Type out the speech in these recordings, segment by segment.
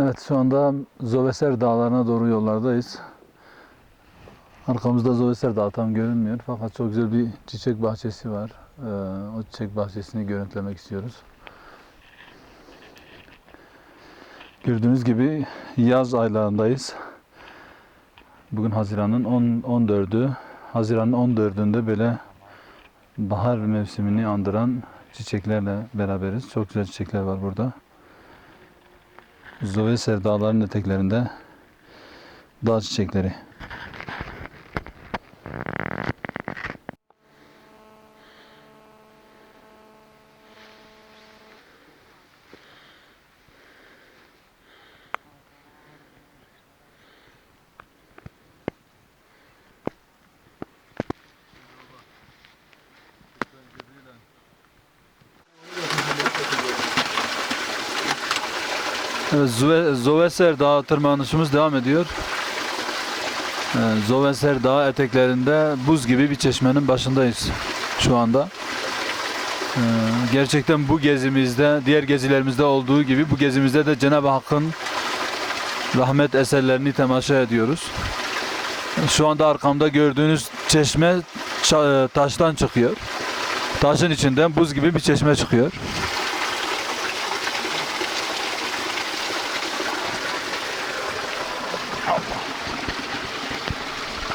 Evet şu anda Zoveser dağlarına doğru yollardayız. Arkamızda Zoveser dağı tam görünmüyor fakat çok güzel bir çiçek bahçesi var. Ee, o çiçek bahçesini görüntülemek istiyoruz. Gördüğünüz gibi yaz aylarındayız. Bugün Haziran'ın 10 14'ü. Haziran'ın 14'ünde böyle bahar mevsimini andıran çiçeklerle beraberiz. Çok güzel çiçekler var burada. Zoveser dağlarının eteklerinde dağ çiçekleri. Evet, Zove- Zoveser Dağı tırmanışımız devam ediyor. Ee, Zoveser Dağı eteklerinde buz gibi bir çeşmenin başındayız şu anda. Ee, Gerçekten bu gezimizde, diğer gezilerimizde olduğu gibi bu gezimizde de Cenab-ı Hakk'ın rahmet eserlerini temaşa ediyoruz. Şu anda arkamda gördüğünüz çeşme ça- taştan çıkıyor. Taşın içinden buz gibi bir çeşme çıkıyor.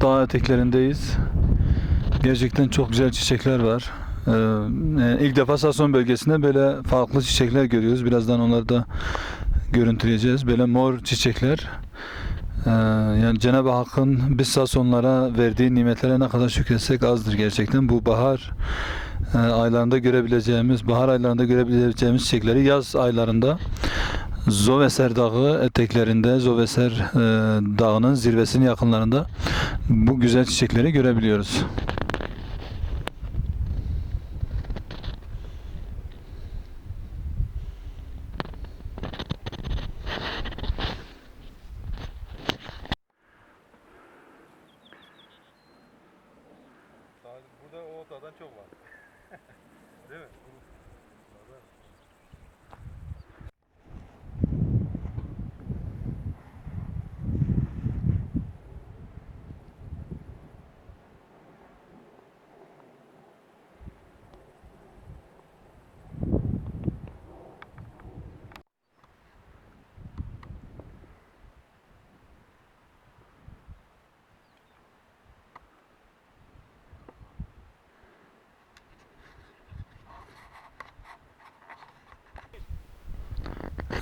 dağ eteklerindeyiz. Gerçekten çok güzel çiçekler var. Ee, e, ilk defa Sason bölgesinde böyle farklı çiçekler görüyoruz. Birazdan onları da görüntüleyeceğiz. Böyle mor çiçekler. Ee, yani Cenab-ı Hakk'ın biz Sasonlara verdiği nimetlere ne kadar şükretsek azdır gerçekten. Bu bahar e, aylarında görebileceğimiz, bahar aylarında görebileceğimiz çiçekleri yaz aylarında Zoveser Dağı eteklerinde, Zoveser e, Dağı'nın zirvesinin yakınlarında bu güzel çiçekleri görebiliyoruz. Burada o otadan çok var. Değil mi?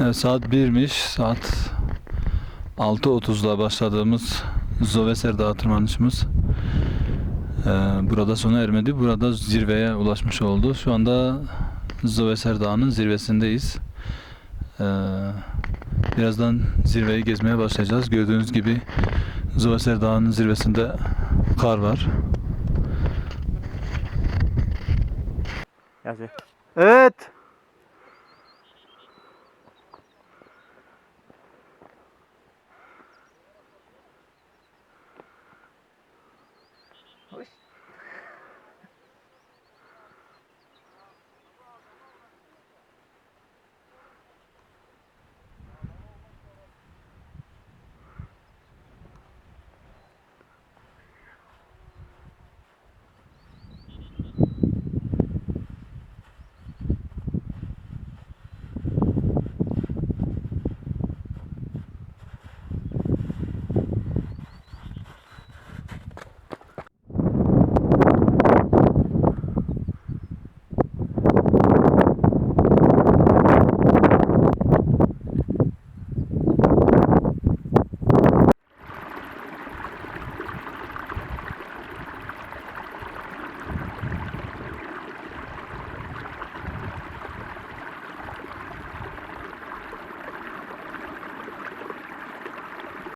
Evet, saat 1'miş. Saat 6.30'da başladığımız Zoveser Dağı tırmanışımız e, burada sona ermedi. Burada zirveye ulaşmış oldu. Şu anda Zoveser Dağı'nın zirvesindeyiz. E, birazdan zirveyi gezmeye başlayacağız. Gördüğünüz gibi Zoveser Dağı'nın zirvesinde kar var. Yazı. Evet.